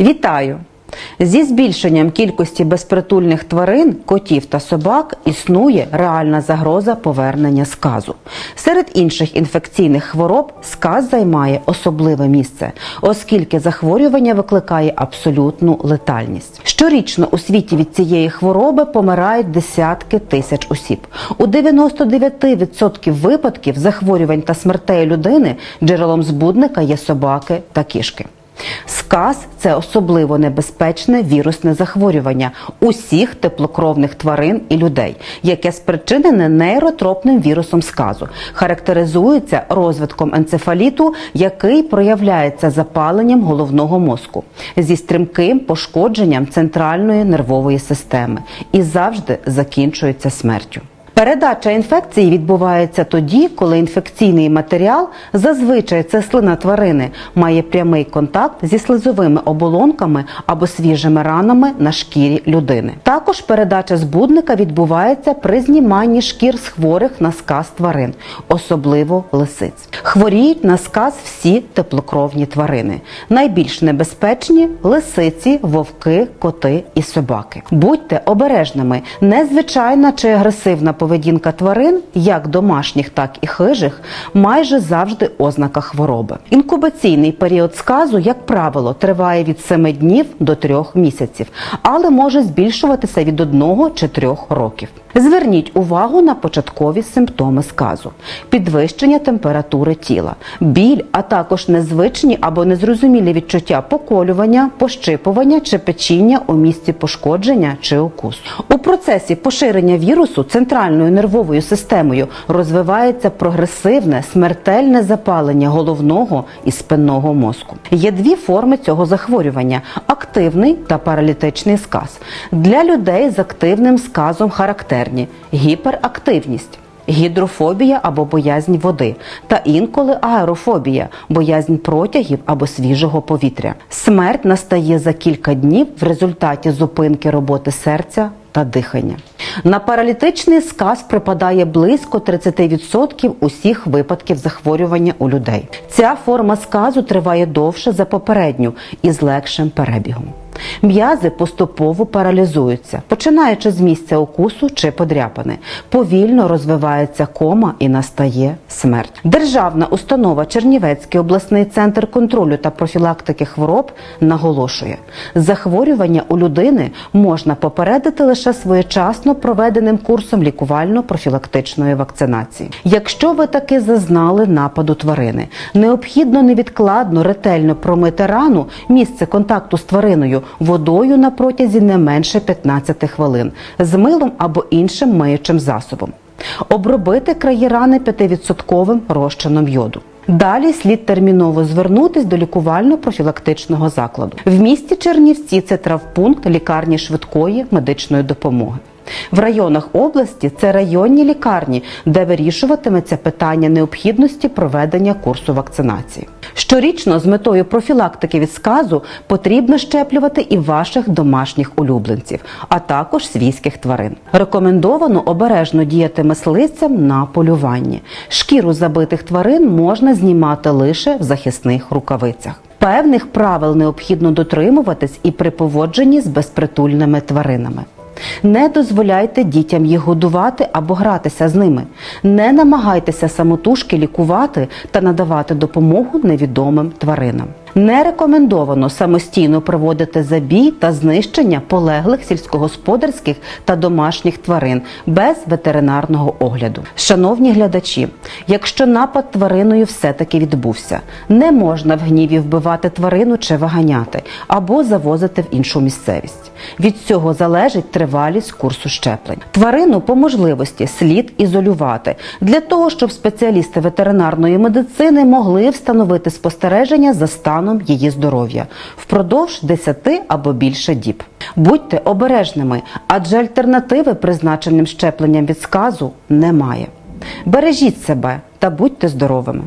Вітаю! Зі збільшенням кількості безпритульних тварин, котів та собак існує реальна загроза повернення сказу. Серед інших інфекційних хвороб сказ займає особливе місце, оскільки захворювання викликає абсолютну летальність. Щорічно у світі від цієї хвороби помирають десятки тисяч осіб. У 99% випадків захворювань та смертей людини джерелом збудника є собаки та кішки. Сказ це особливо небезпечне вірусне захворювання усіх теплокровних тварин і людей, яке спричинене нейротропним вірусом сказу, характеризується розвитком енцефаліту, який проявляється запаленням головного мозку зі стрімким пошкодженням центральної нервової системи і завжди закінчується смертю. Передача інфекції відбувається тоді, коли інфекційний матеріал, зазвичай це слина тварини, має прямий контакт зі слизовими оболонками або свіжими ранами на шкірі людини. Також передача збудника відбувається при зніманні шкір з хворих на сказ тварин, особливо лисиць. Хворіють на сказ всі теплокровні тварини. Найбільш небезпечні лисиці, вовки, коти і собаки. Будьте обережними. Незвичайна чи агресивна поведінка тварин, як домашніх, так і хижих, майже завжди ознака хвороби. Інкубаційний період сказу, як правило, триває від 7 днів до 3 місяців, але може збільшуватися від 1 чи 3 років. Зверніть увагу на початкові симптоми сказу: підвищення температури тіла, біль, а також незвичні або незрозумілі відчуття поколювання, пощипування чи печіння у місці пошкодження чи укусу. У процесі поширення вірусу центральною нервовою системою розвивається прогресивне смертельне запалення головного і спинного мозку. Є дві форми цього захворювання: активний та паралітичний сказ. Для людей з активним сказом характерні гіперактивність. Гідрофобія або боязнь води, та інколи аерофобія, боязнь протягів або свіжого повітря. Смерть настає за кілька днів в результаті зупинки роботи серця та дихання. На паралітичний сказ припадає близько 30% усіх випадків захворювання у людей. Ця форма сказу триває довше за попередню і з легшим перебігом. М'язи поступово паралізуються, починаючи з місця укусу чи подряпини. Повільно розвивається кома і настає смерть. Державна установа Чернівецький обласний центр контролю та профілактики хвороб наголошує, захворювання у людини можна попередити лише своєчасно проведеним курсом лікувально-профілактичної вакцинації. Якщо ви таки зазнали нападу тварини, необхідно невідкладно ретельно промити рану місце контакту з твариною водою на протязі не менше 15 хвилин з милом або іншим миючим засобом. Обробити краї рани 5% розчином йоду. Далі слід терміново звернутись до лікувально-профілактичного закладу. В місті Чернівці це травпункт лікарні швидкої медичної допомоги. В районах області це районні лікарні, де вирішуватиметься питання необхідності проведення курсу вакцинації. Щорічно з метою профілактики від сказу потрібно щеплювати і ваших домашніх улюбленців, а також свійських тварин. Рекомендовано обережно діяти мисливцям на полюванні. Шкіру забитих тварин можна знімати лише в захисних рукавицях. Певних правил необхідно дотримуватись і при поводженні з безпритульними тваринами. Не дозволяйте дітям їх годувати або гратися з ними. Не намагайтеся самотужки лікувати та надавати допомогу невідомим тваринам. Не рекомендовано самостійно проводити забій та знищення полеглих сільськогосподарських та домашніх тварин без ветеринарного огляду. Шановні глядачі, якщо напад твариною все-таки відбувся, не можна в гніві вбивати тварину чи виганяти або завозити в іншу місцевість. Від цього залежить тривалість курсу щеплень. Тварину по можливості слід ізолювати для того, щоб спеціалісти ветеринарної медицини могли встановити спостереження за станом її здоров'я впродовж 10 або більше діб. Будьте обережними, адже альтернативи призначеним щепленням від сказу немає. Бережіть себе та будьте здоровими.